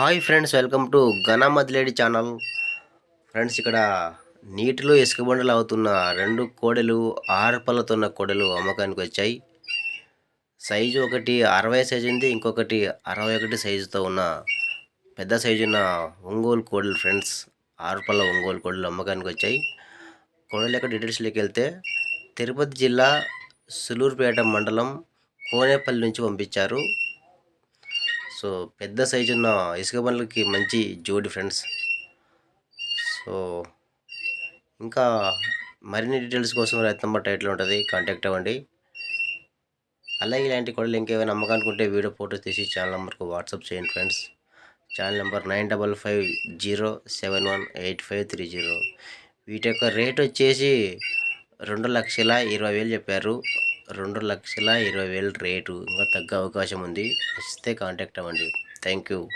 Hi friends welcome to గణమదిలేడి channel. Friends ఇక్కడ నీటిలో ఇసుకబండలు అవుతున్న రెండు కోడెలు ఆరు ఉన్న కోడెలు అమ్మకానికి వచ్చాయి. సైజు ఒకటి అరవై సైజు ఉంది ఇంకొకటి అరవై ఒకటి సైజుతో ఉన్న పెద్ద సైజు ఉన్న ఒంగోలు కోడలు ఫ్రెండ్స్ ఆరు ఒంగోలు కోడలు అమ్మకానికి వచ్చాయి. కోడల యొక్క డీటెయిల్స్లోకి వెళ్తే తిరుపతి జిల్లా సులూరుపేట మండలం కోనేపల్లి నుంచి పంపించారు. సో పెద్ద సైజు ఉన్న ఇసుక బండ్లకి మంచి జోడి ఫ్రెండ్స్. సో ఇంకా మరిన్ని డీటెయిల్స్ కోసం రైతు నెంబర్ టైటిల్ ఉంటుంది కాంటాక్ట్ అవ్వండి. అలాగే ఇలాంటి కూడా ఇంకేమైనా అమ్మకానికి వీడియో ఫోటోస్ తీసి ఛానల్ నెంబర్కు వాట్సాప్ చేయండి friends. Channel number nine double five zero seven one eight five three zero. వీటి యొక్క రేట్ వచ్చేసి రెండు లక్షల ఇరవై వేలు చెప్పారు. రెండు లక్షల ఇరవై వేలు రేటు. ఇంకా తగ్గే అవకాశం ఉంది. ఇస్తే కాంటాక్ట్ అవ్వండి. Thank you